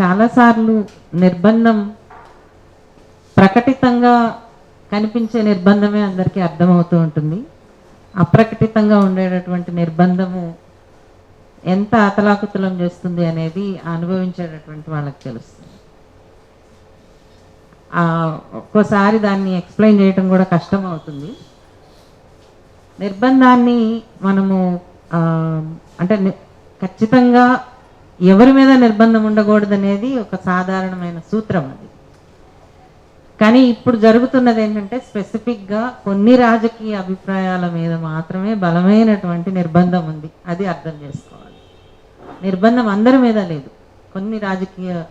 చాలాసార్లు నిర్బంధం ప్రకటితంగా కనిపించే నిర్బంధమే అందరికీ అర్థమవుతూ ఉంటుంది. అప్రకటితంగా ఉండేటటువంటి నిర్బంధము ఎంత అతలాకుతలం చేస్తుంది అనేది అనుభవించేటటువంటి వాళ్ళకి తెలుస్తుంది. ఒక్కోసారి దాన్ని ఎక్స్ప్లెయిన్ చేయటం కూడా కష్టం అవుతుంది నిర్బంధాన్ని మనము అంటే ఖచ్చితంగా ఎవరి మీద నిర్బంధం ఉండకూడదు అనేది ఒక సాధారణమైన సూత్రం అది. కానీ ఇప్పుడు జరుగుతున్నది ఏంటంటే స్పెసిఫిక్గా కొన్ని రాజకీయ అభిప్రాయాల మీద మాత్రమే బలమైనటువంటి నిర్బంధం ఉంది. అది అర్థం చేసుకోవాలి. నిర్బంధం అందరి మీద లేదు. కొన్ని రాజకీయ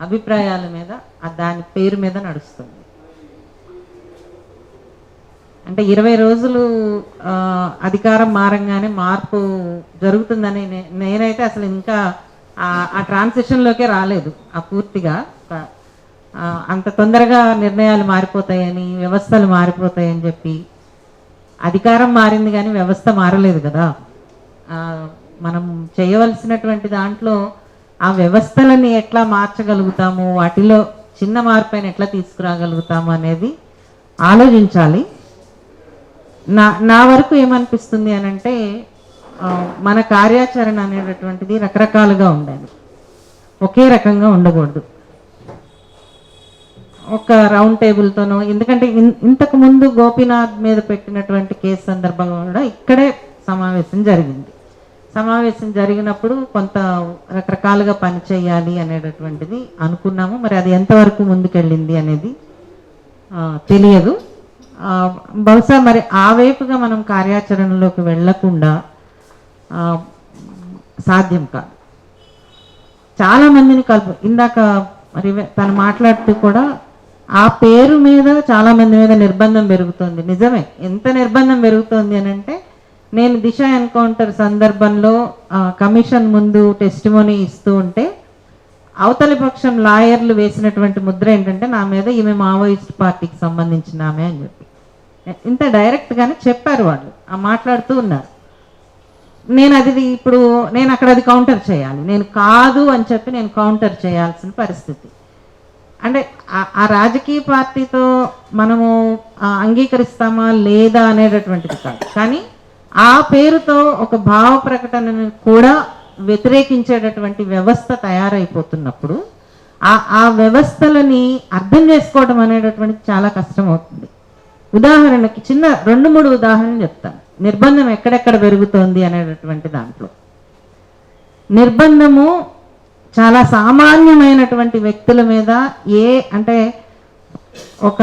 అభిప్రాయాల మీద దాని పేరు మీద నడుస్తుంది. అంటే ఇరవై రోజులు అధికారం మారంగానే మార్పు జరుగుతుందని నే- నేనైతే అసలు ఇంకా ఆ- ట్రాన్సిషన్లోకే రాలేదు. ఆ పూర్తిగా అంత తొందరగా నిర్ణయాలు మారిపోతాయని వ్యవస్థలు మారిపోతాయని చెప్పి అధికారం మారింది కానీ వ్యవస్థ మారలేదు కదా. మనం చేయవలసినటువంటి దాంట్లో ఆ వ్యవస్థలని ఎట్లా మార్చగలుగుతాము వాటిలో చిన్న మార్పుని ఎట్లా తీసుకురాగలుగుతాము అనేది ఆలోచించాలి. నా నా వరకు ఏమనిపిస్తుంది అని అంటే మన కార్యాచరణ అనేటటువంటిది రకరకాలుగా ఉండాలి. ఒకే రకంగా ఉండకూడదు. ఒక రౌండ్ టేబుల్తోనో ఎందుకంటే ఇన్- ఇంతకు ముందు గోపీనాథ్ మీద పెట్టినటువంటి కేసు సందర్భంగా కూడా ఇక్కడే సమావేశం జరిగింది. సమావేశం జరిగినప్పుడు కొంత రకరకాలుగా పని చేయాలి అనేటటువంటిది అనుకున్నాము. మరి అది ఎంతవరకు ముందుకెళ్ళింది అనేది తెలియదు. బహుశా మరి ఆ వైపుగా మనం కార్యాచరణలోకి వెళ్ళకుండా సాధ్యం కాదు. చాలా మందిని కలుపు ఇందాక మరి తను మాట్లాడుతూ కూడా ఆ పేరు మీద చాలా మంది మీద నిర్బంధం పెరుగుతుంది. నిజమే. ఎంత నిర్బంధం పెరుగుతుంది అని అంటే నేను దిశ ఎన్కౌంటర్ సందర్భంలో కమిషన్ ముందు టెస్టిమోనీ ఇస్తూ ఉంటే అవతలి పక్షం లాయర్లు వేసినటువంటి ముద్ర ఏంటంటే నా మీద ఈమె మావోయిస్ట్ పార్టీకి సంబంధించిన ఆమె అని చెప్పి. ఇంత డైరెక్ట్గానే చెప్పారు వాళ్ళు. ఆ మాట్లాడుతూ ఉన్నారు. నేను అది ఇప్పుడు నేను అక్కడ అది కౌంటర్ చేయాలి. నేను కాదు అని చెప్పి నేను కౌంటర్ చేయాల్సిన పరిస్థితి. అంటే ఆ- రాజకీయ పార్టీతో మనము అంగీకరిస్తామా లేదా అనేటటువంటిది కాదు. కానీ ఆ పేరుతో ఒక భావ ప్రకటనని కూడా వ్యతిరేకించేటటువంటి వ్యవస్థ తయారైపోతున్నప్పుడు ఆ ఆ వ్యవస్థలని అర్థం చేసుకోవడం అనేటటువంటిది చాలా కష్టం అవుతుంది ఉదాహరణకి చిన్న రెండు మూడు ఉదాహరణలు చెప్తాను. నిర్బంధం ఎక్కడెక్కడ పెరుగుతోంది అనేటటువంటి దాంట్లో. నిర్బంధము చాలా సామాన్యమైనటువంటి వ్యక్తుల మీద ఏ అంటే ఒక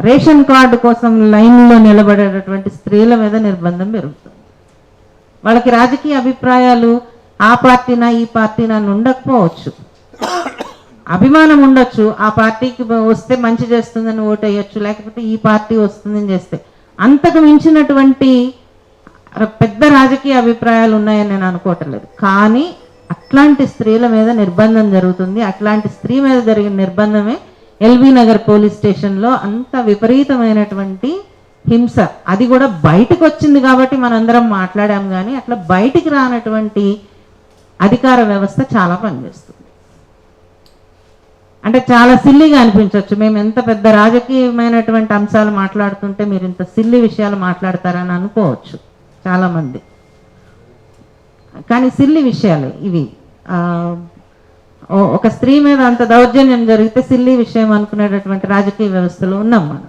రేషన్ కార్డు కోసం లైన్లో నిలబడేటటువంటి స్త్రీల మీద నిర్బంధం పెరుగుతుంది. వాళ్ళకి రాజకీయ అభిప్రాయాలు ఆ పార్టీనా ఈ పార్టీనా ఉండకపోవచ్చు. అభిమానం ఉండొచ్చు. ఆ పార్టీకి వస్తే మంచి చేస్తుందని ఓటు వేయొచ్చు లేకపోతే ఈ పార్టీ వస్తుందని చేస్తే అంతకు మించినటువంటి పెద్ద రాజకీయ అభిప్రాయాలు ఉన్నాయని నేను అనుకోవటం లేదు. కానీ అట్లాంటి స్త్రీల మీద నిర్బంధం జరుగుతుంది. అట్లాంటి స్త్రీ మీద జరిగిన నిర్బంధమే ఎల్బీ నగర్ పోలీస్ స్టేషన్లో అంత విపరీతమైనటువంటి హింస. అది కూడా బయటకు వచ్చింది కాబట్టి మనందరం మాట్లాడాం కానీ అట్లా బయటికి రానటువంటి అధికార వ్యవస్థ చాలా పనిచేస్తుంది. అంటే చాలా సిల్లిగా అనిపించవచ్చు మేము ఎంత పెద్ద రాజకీయమైనటువంటి అంశాలు మాట్లాడుతుంటే మీరు ఇంత సిల్లి విషయాలు మాట్లాడతారని అనుకోవచ్చు చాలామంది. కానీ సిల్లి విషయాలు ఇవి. ఓ- ఒక స్త్రీ మీద అంత దౌర్జన్యం జరిగితే సిల్లి విషయం అనుకునేటటువంటి రాజకీయ వ్యవస్థలో ఉన్నాం మనం.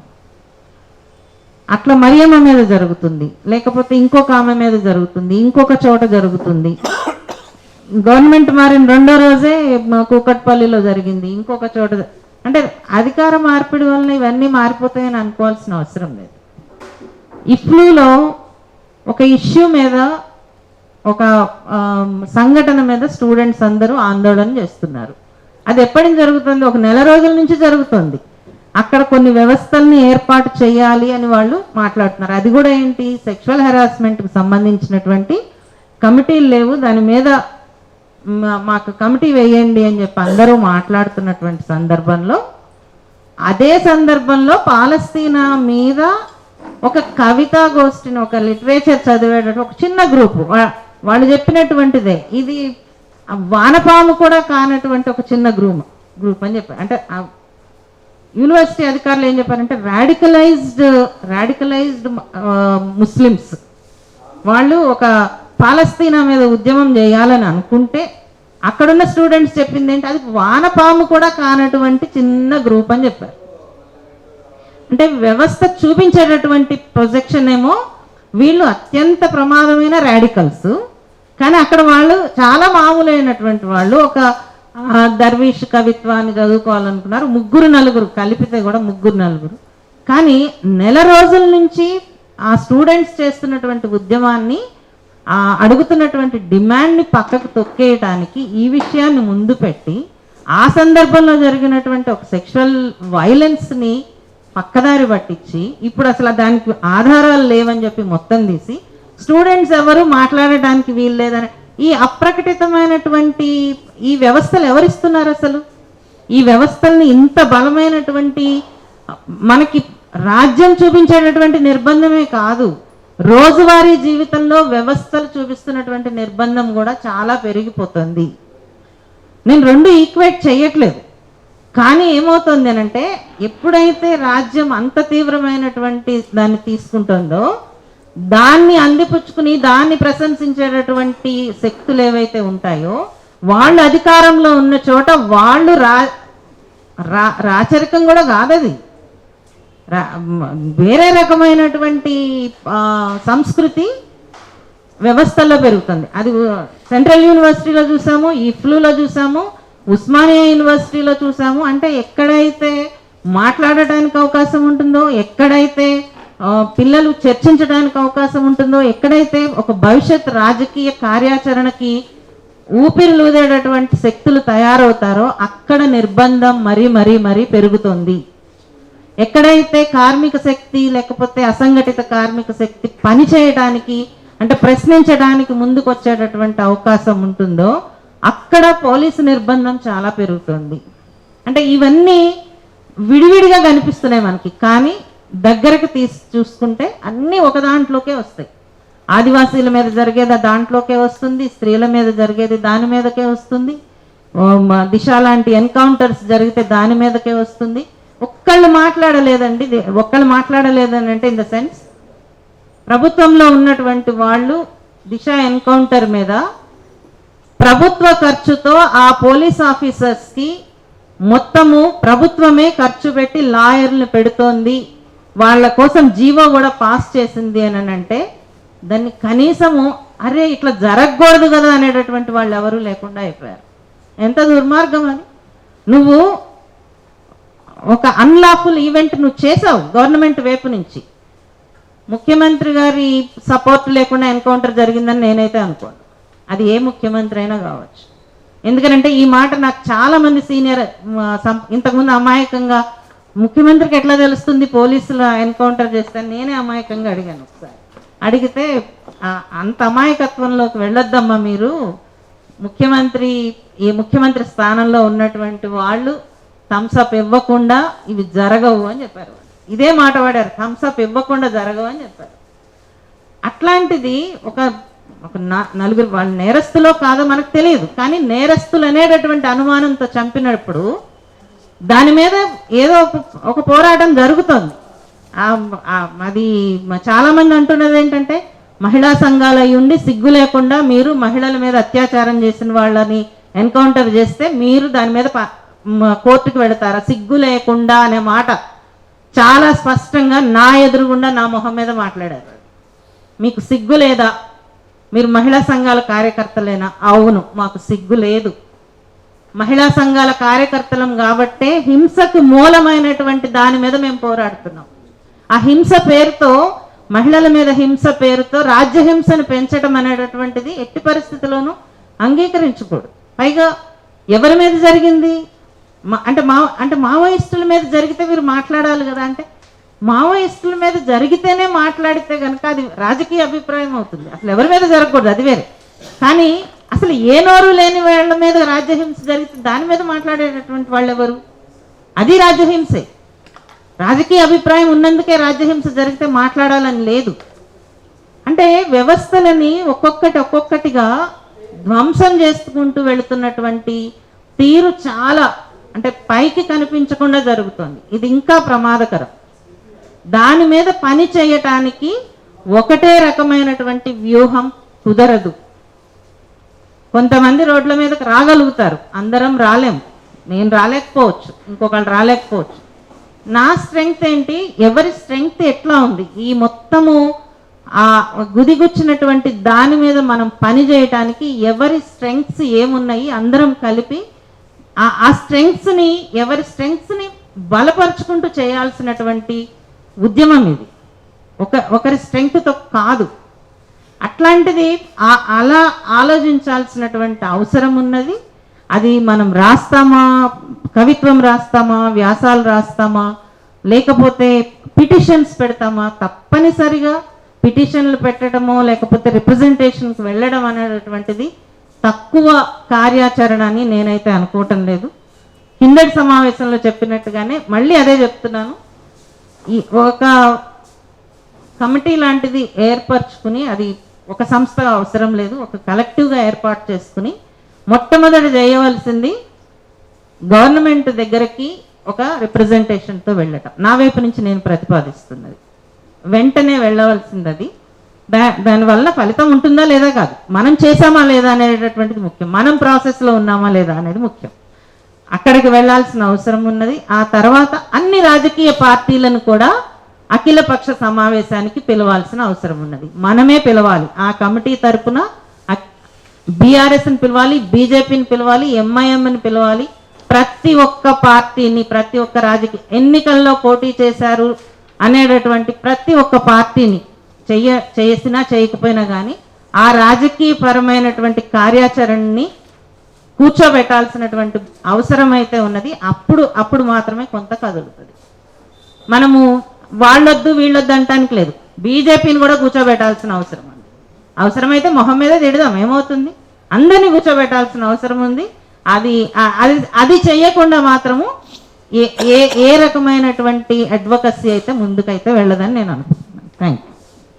అట్లా మరియమ్మ మీద జరుగుతుంది. లేకపోతే ఇంకొక ఆమె మీద జరుగుతుంది. ఇంకొక చోట జరుగుతుంది. గవర్నమెంట్ మారిన రెండో రోజే కూకట్పల్లిలో జరిగింది. ఇంకొక చోట అంటే అధికార మార్పిడి వలన ఇవన్నీ మారిపోతాయని అనుకోవాల్సిన అవసరం లేదు. ఇఫ్లూలో ఒక ఇష్యూ మీద ఒక సంఘటన మీద స్టూడెంట్స్ అందరూ ఆందోళన చేస్తున్నారు. అది ఎప్పటి నుంచి జరుగుతుంది? ఒక నెల రోజుల నుంచి జరుగుతుంది. అక్కడ కొన్ని వ్యవస్థల్ని ఏర్పాటు చేయాలి అని వాళ్ళు మాట్లాడుతున్నారు. అది కూడా ఏంటి? సెక్షువల్ హెరాస్మెంట్కి సంబంధించినటువంటి కమిటీలు లేవు. దాని మీద మాకు కమిటీ వేయండి అని చెప్పి అందరూ మాట్లాడుతున్నటువంటి సందర్భంలో అదే సందర్భంలో పాలస్తీనా మీద ఒక కవితా గోష్ఠిని ఒక లిటరేచర్ చదివేటట్టు ఒక చిన్న గ్రూప్ వాళ్ళు చెప్పినటువంటిదే. ఇది వానపాము కూడా కానటువంటి ఒక చిన్న గ్రూప్ గ్రూప్ అని చెప్పారు. అంటే యూనివర్సిటీ అధికారులు ఏం చెప్పారంటే రాడికలైజ్డ్ రాడికలైజ్డ్ ముస్లిమ్స్. వాళ్ళు ఒక పాలస్తీనా మీద ఉద్యమం చేయాలని అనుకుంటే అక్కడున్న స్టూడెంట్స్ చెప్పింది ఏంటి? అది వానపాము కూడా కానటువంటి చిన్న గ్రూప్ అని చెప్పారు. అంటే వ్యవస్థ చూపించేటటువంటి ప్రొజెక్షన్ ఏమో వీళ్ళు అత్యంత ప్రమాదమైన రాడికల్స్. కానీ అక్కడ వాళ్ళు చాలా మామూలైనటువంటి వాళ్ళు. ఒక దర్వీష్ కవిత్వాన్ని చదువుకోవాలనుకున్నారు. ముగ్గురు నలుగురు కలిపితే కూడా ముగ్గురు నలుగురు. కానీ నెల రోజుల నుంచి ఆ స్టూడెంట్స్ చేస్తున్నటువంటి ఉద్యమాన్ని అడుగుతున్నటువంటి డిమాండ్ని పక్కకు తొక్కేయటానికి ఈ విషయాన్ని ముందు పెట్టి ఆ సందర్భంలో జరిగినటువంటి ఒక సెక్షువల్ వైలెన్స్ని పక్కదారి పట్టించి ఇప్పుడు అసలు దానికి ఆధారాలు లేవని చెప్పి మొత్తం తీసి స్టూడెంట్స్ ఎవరు మాట్లాడడానికి వీలు లేదని ఈ అప్రకటితమైనటువంటి ఈ వ్యవస్థలు ఎవరిస్తున్నారు అసలు? ఈ వ్యవస్థల్ని ఇంత బలమైనటువంటి మనకి రాజ్యం చూపించేటటువంటి నిర్బంధమే కాదు. రోజువారీ జీవితంలో వ్యవస్థలు చూపిస్తున్నటువంటి నిర్బంధం కూడా చాలా పెరిగిపోతుంది. నేను రెండు ఈక్వేట్ చేయట్లేదు. కానీ ఏమవుతుంది అని అంటే ఎప్పుడైతే రాజ్యం అంత తీవ్రమైనటువంటి దాన్ని తీసుకుంటుందో దాన్ని అందిపుచ్చుకుని దాన్ని ప్రశంసించేటటువంటి శక్తులు ఏవైతే ఉంటాయో వాళ్ళు అధికారంలో ఉన్న చోట వాళ్ళు రా రా రాచరికం కూడా కాదది. వేరే రకమైనటువంటి సంస్కృతి వ్యవస్థల్లో పెరుగుతుంది. అది సెంట్రల్ యూనివర్సిటీలో చూసాము ఇఫ్లూలో చూసాము ఉస్మానియా యూనివర్సిటీలో చూసాము. అంటే ఎక్కడైతే మాట్లాడటానికి అవకాశం ఉంటుందో ఎక్కడైతే పిల్లలు చర్చించడానికి అవకాశం ఉంటుందో ఎక్కడైతే ఒక భవిష్యత్ రాజకీయ కార్యాచరణకి ఊపిరిలూదేటటువంటి శక్తులు తయారవుతారో అక్కడ నిర్బంధం మరీ మరీ మరీ పెరుగుతుంది. ఎక్కడైతే కార్మిక శక్తి లేకపోతే అసంఘటిత కార్మిక శక్తి పని చేయడానికి అంటే ప్రశ్నించడానికి ముందుకు వచ్చేటటువంటి అవకాశం ఉంటుందో అక్కడ పోలీసు నిర్బంధం చాలా పెరుగుతుంది. అంటే ఇవన్నీ విడివిడిగా కనిపిస్తున్నాయి మనకి. కానీ దగ్గరకు తీసి చూసుకుంటే అన్నీ ఒక దాంట్లోకే వస్తాయి. ఆదివాసీల మీద జరిగేది దాంట్లోకే వస్తుంది స్త్రీల మీద జరిగేది దాని మీదకే వస్తుంది. దిశ లాంటి ఎన్కౌంటర్స్ జరిగితే దాని మీదకే వస్తుంది. ఒక్కళ్ళు మాట్లాడలేదండి. ఒక్కళ్ళు మాట్లాడలేదని అంటే ఇన్ ద సెన్స్ ప్రభుత్వంలో ఉన్నటువంటి వాళ్ళు దిశ ఎన్కౌంటర్ మీద ప్రభుత్వ ఖర్చుతో ఆ పోలీస్ ఆఫీసర్స్కి మొత్తము ప్రభుత్వమే ఖర్చు పెట్టి లాయర్లు పెడుతోంది. వాళ్ళ కోసం జీవో కూడా పాస్ చేసింది అని అంటే దాన్ని కనీసము అరే ఇట్లా జరగకూడదు కదా అనేటటువంటి వాళ్ళు ఎవరూ లేకుండా అయిపోయారు. ఎంత దుర్మార్గం అని నువ్వు ఒక అన్లాఫుల్ ఈవెంట్ నువ్వు చేసావు గవర్నమెంట్ వైపు నుంచి. ముఖ్యమంత్రి గారి సపోర్ట్ లేకుండా ఎన్కౌంటర్ జరిగిందని నేనైతే అనుకోను. అది ఏ ముఖ్యమంత్రి అయినా కావచ్చు. ఎందుకంటే ఈ మాట నాకు చాలామంది సీనియర్ ఇంతకుముందు అమాయకంగా ముఖ్యమంత్రికి ఎట్లా తెలుస్తుంది పోలీసులు ఎన్కౌంటర్ చేస్తే నేనే అమాయకంగా అడిగాను ఒకసారి. అడిగితే అంత అమాయకత్వంలోకి వెళ్ళొద్దమ్మా మీరు. ముఖ్యమంత్రి ఈ ముఖ్యమంత్రి స్థానంలో ఉన్నటువంటి వాళ్ళు థమ్స్అప్ ఇవ్వకుండా ఇవి జరగవు అని చెప్పారు. ఇదే మాట వాడారు థమ్స్అప్ ఇవ్వకుండా జరగవు అని చెప్పారు. అట్లాంటిది ఒక ఒక నలుగురు వాళ్ళు నేరస్తులో కాదో మనకు తెలియదు. కానీ నేరస్తులు అనేటటువంటి అనుమానంతో చంపినప్పుడు దాని మీద ఏదో ఒక- ఒక పోరాటం జరుగుతుంది. అది చాలామంది అంటున్నది ఏంటంటే మహిళా సంఘాలు అయి ఉండి సిగ్గు లేకుండా మీరు మహిళల మీద అత్యాచారం చేసిన వాళ్ళని ఎన్కౌంటర్ చేస్తే మీరు దాని మీద కోర్టుకు వెళతారా? సిగ్గు లేకుండా అనే మాట చాలా స్పష్టంగా నా ఎదురుగుండా నా మొహం మీద మాట్లాడారు. మీకు సిగ్గు లేదా? మీరు మహిళా సంఘాల కార్యకర్తలేనా? అవును మాకు సిగ్గు లేదు. మహిళా సంఘాల కార్యకర్తలం కాబట్టే హింసకు మూలమైనటువంటి దాని మీద మేము పోరాడుతున్నాం. ఆ హింస పేరుతో మహిళల మీద హింస పేరుతో రాజ్య హింసను పెంచడం అనేటటువంటిది ఎట్టి పరిస్థితిలోనూ అంగీకరించకూడదు. పైగా ఎవరి మీద జరిగింది? అంటే మా అంటే మావోయిస్టుల మీద జరిగితే మీరు మాట్లాడాలి కదా అంటే మావోయిస్టుల మీద జరిగితేనే మాట్లాడితే కనుక అది రాజకీయ అభిప్రాయం అవుతుంది. అసలు ఎవరి మీద జరగకూడదు అది వేరే. కానీ అసలు ఏ నోరు లేని వాళ్ళ మీద రాజ్యహింస జరిగితే దాని మీద మాట్లాడేటటువంటి వాళ్ళు ఎవరు? అది రాజ్యహింసే. రాజకీయ అభిప్రాయం ఉన్నందుకే రాజ్యహింస జరిగితే మాట్లాడాలని లేదు. అంటే వ్యవస్థలని ఒక్కొక్కటి ఒక్కొక్కటిగా ధ్వంసం చేసుకుంటూ వెళుతున్నటువంటి తీరు చాలా అంటే పైకి కనిపించకుండా జరుగుతుంది. ఇది ఇంకా ప్రమాదకరం. దాని మీద పని చేయటానికి ఒకటే రకమైనటువంటి వ్యూహం కుదరదు. కొంతమంది రోడ్ల మీదకి రాగలుగుతారు. అందరం రాలేం. నేను రాలేకపోవచ్చు. ఇంకొకళ్ళు రాలేకపోవచ్చు. నా స్ట్రెంగ్త్ ఏంటి? ఎవరి స్ట్రెంగ్త్ ఎట్లా ఉంది? ఈ మొత్తము ఆ గుదిగుచ్చినటువంటి దాని మీద మనం పని చేయటానికి ఎవరి స్ట్రెంగ్త్స్ ఏమున్నాయి? అందరం కలిపి ఆ ఆ ఎవరి స్ట్రెంగ్స్ని బలపరుచుకుంటూ చేయాల్సినటువంటి ఉద్యమం ఇది. ఒక ఒకరి స్ట్రెంగ్త్తో కాదు. అట్లాంటిది ఆ- అలా ఆలోచించాల్సినటువంటి అవసరం ఉన్నది. అది మనం రాస్తామా కవిత్వం రాస్తామా వ్యాసాలు రాస్తామా లేకపోతే పిటిషన్స్ పెడతామా? తప్పనిసరిగా పిటిషన్లు పెట్టడమో లేకపోతే రిప్రజెంటేషన్కి వెళ్ళడం అనేటటువంటిది తక్కువ కార్యాచరణ అని నేనైతే అనుకోవటం లేదు. కిందటి సమావేశంలో చెప్పినట్టుగానే మళ్ళీ అదే చెప్తున్నాను. ఈ ఒక కమిటీ లాంటిది ఏర్పరచుకుని అది ఒక సంస్థ అవసరం లేదు ఒక కలెక్టివ్గా ఏర్పాటు చేసుకుని మొట్టమొదటి చేయవలసింది గవర్నమెంట్ దగ్గరికి ఒక రిప్రజెంటేషన్తో వెళ్ళటం. నా వైపు నుంచి నేను ప్రతిపాదిస్తున్నది. వెంటనే వెళ్ళవలసింది అది దానివల్ల ఫలితం ఉంటుందా లేదా కాదు. మనం చేసామా లేదా అనేటటువంటిది ముఖ్యం. మనం ప్రాసెస్లో ఉన్నామా లేదా అనేది ముఖ్యం. అక్కడికి వెళ్ళాల్సిన అవసరం ఉన్నది. ఆ తర్వాత అన్ని రాజకీయ పార్టీలను కూడా అఖిలపక్ష సమావేశానికి పిలవాల్సిన అవసరం ఉన్నది. మనమే పిలవాలి. ఆ కమిటీ తరపున బీఆర్ఎస్ని పిలవాలి బీజేపీని పిలవాలి ఎంఐఎంని పిలవాలి. ప్రతి ఒక్క పార్టీని ప్రతి ఒక్క రాజకీయ ఎన్నికల్లో పోటీ చేశారు అనేటటువంటి ప్రతి ఒక్క పార్టీని చెయ్య చేసినా చేయకపోయినా కానీ ఆ రాజకీయపరమైనటువంటి కార్యాచరణని కూర్చోబెట్టాల్సినటువంటి అవసరం అయితే ఉన్నది అప్పుడు అప్పుడు మాత్రమే కొంత కదులుతుంది. మనము వాళ్ళొద్దు వీళ్ళొద్దు అంటానికి లేదు. బీజేపీని కూడా కూర్చోబెట్టాల్సిన అవసరం ఉంది. అవసరమైతే మొహం మీద తిడదాం ఏమవుతుంది? అందరినీ కూర్చోబెట్టాల్సిన అవసరం ఉంది. అది అది అది చెయ్యకుండా మాత్రము ఏ ఏ ఏ రకమైనటువంటి అడ్వకసీ అయితే ముందుకైతే వెళ్ళదని నేను అనుకుంటున్నాను. Thank you